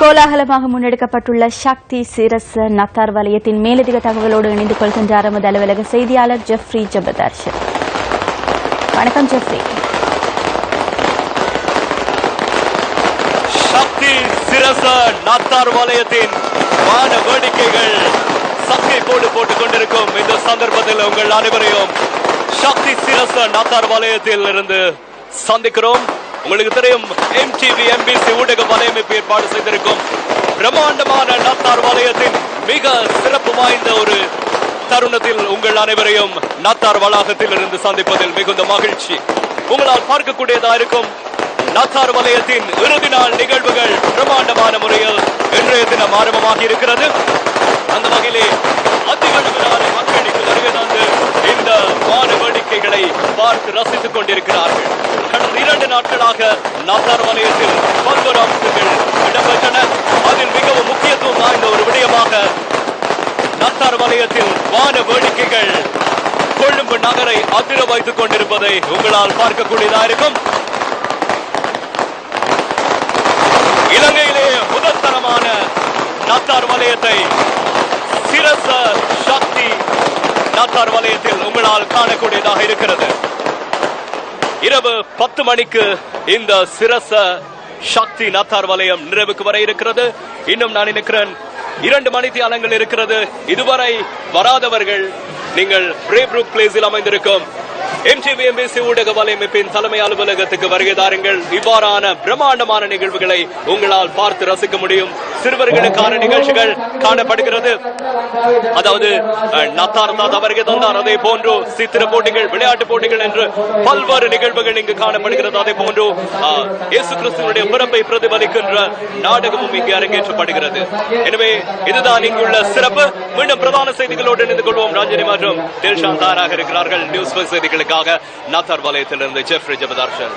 கோலாகலமாக முன்னெடுக்கப்பட்டுள்ள சக்தி சிரச நத்தார் வலயத்தின் மேலதிக தகவலோடு இணைந்து கொள்கின்றார் எமது அலுவலக செய்தியாளர் ஜெஃப்ரி ஜபதர்ஷன். வணக்கம் ஜெஃப்ரி. சக்தி சிரச நத்தார் வலயத்தின் வான வேடிக்கைகள் சக்கை கோடு போட்டுக் கொண்டிருக்கும் இந்த சந்தர்ப்பத்தில் உங்கள் அனைவரையும் சக்தி சிரச நத்தார் வலயத்தில் இருந்து சந்திக்கிறோம். உங்களுக்கு தெரியும் எம்டிவி எம்பிசி ஊடக வலையமைப்பு ஏற்பாடு செய்திருக்கும் பிரம்மாண்டமான நாத்தார் வலயத்தின் மிக சிறப்பு வாய்ந்த ஒரு தருணத்தில் உங்கள் அனைவரையும் நாத்தார் வளாகத்தில் இருந்து சந்திப்பதில் மிகுந்த மகிழ்ச்சி. உங்களால் பார்க்கக்கூடியதா இருக்கும் நாத்தார் வலயத்தின் இறுதி நாள் நிகழ்வுகள் பிரம்மாண்டமான முறையில் இன்றைய தினம் ஆரம்பமாகி இருக்கிறது. அந்த வகையிலே அதி அளவிலான மக்களுக்கு வருகை தந்து இந்த வான வேடிக்கைகளை பார்த்து ரசித்துக் கொண்டிருக்கிறார்கள். கடந்த இரண்டு நாட்களாக நாத்தார் வலயத்தில் பல்வேறு அம்சங்கள் இடம்பெற்றன. அதில் மிகவும் முக்கியத்துவம் வாய்ந்த ஒரு விடயமாக நாத்தார் வலயத்தில் வான வேடிக்கைகள் கொழும்பு நகரை அதிர வைத்துக் கொண்டிருப்பதை உங்களால் பார்க்கக்கூடியதா இருக்கும். இலங்கையிலே முதல் தரமான நாத்தார் வலயத்தை சிரச சக்தி நாத்தார் வலயத்தில் உங்களால் காணக்கூடியதாக இருக்கிறது. இரவு பத்து மணிக்கு இந்த சிரச சக்தி நாத்தார் வலயம் நிறைவுக்கு வர இருக்கிறது. இன்னும் நான் நினைக்கிறேன் இரண்டு மணி தியாலங்கள் இருக்கிறது. இதுவரை வராதவர்கள் நீங்கள் பிரேப்ரூக் பிளேஸில் அமைந்திருக்கும். எம்டிபிஎம்பிசி ஊடக வலையமைப்பின் தலைமை அலுவலகத்துக்கு வருகை தாருங்கள். இவ்வாறான பிரம்மாண்டமான நிகழ்வுகளை உங்களால் பார்த்து ரசிக்க முடியும். சிறுவர்களுக்கான நிகழ்ச்சிகள் காணப்படுகிறது. அதாவது நத்தார்நாத் அவருக்கு தந்தார். அதே போன்று சித்திர போட்டிகள் விளையாட்டு போட்டிகள் என்று பல்வேறு நிகழ்வுகள் இங்கு காணப்படுகிறது. அதே போன்று இயேசு கிறிஸ்துவனுடைய பிறப்பை பிரதிபலிக்கின்ற நாடகமும் இங்கு அரங்கேற்றப்படுகிறது. எனவே இதுதான் இங்குள்ள சிறப்பு. மீண்டும் பிரதான செய்திகளோடு இணைந்து கொள்வோம். ரஞ்சனி மற்றும் தில்ஷான் தாராக இருக்கிறார்கள். நியூஸ் செய்திகளுக்காக. செய்திகளுக்காக நாத்தார் வலயத்திலிருந்து ஜெஃப்ரி ஜெபதார்ஷன்.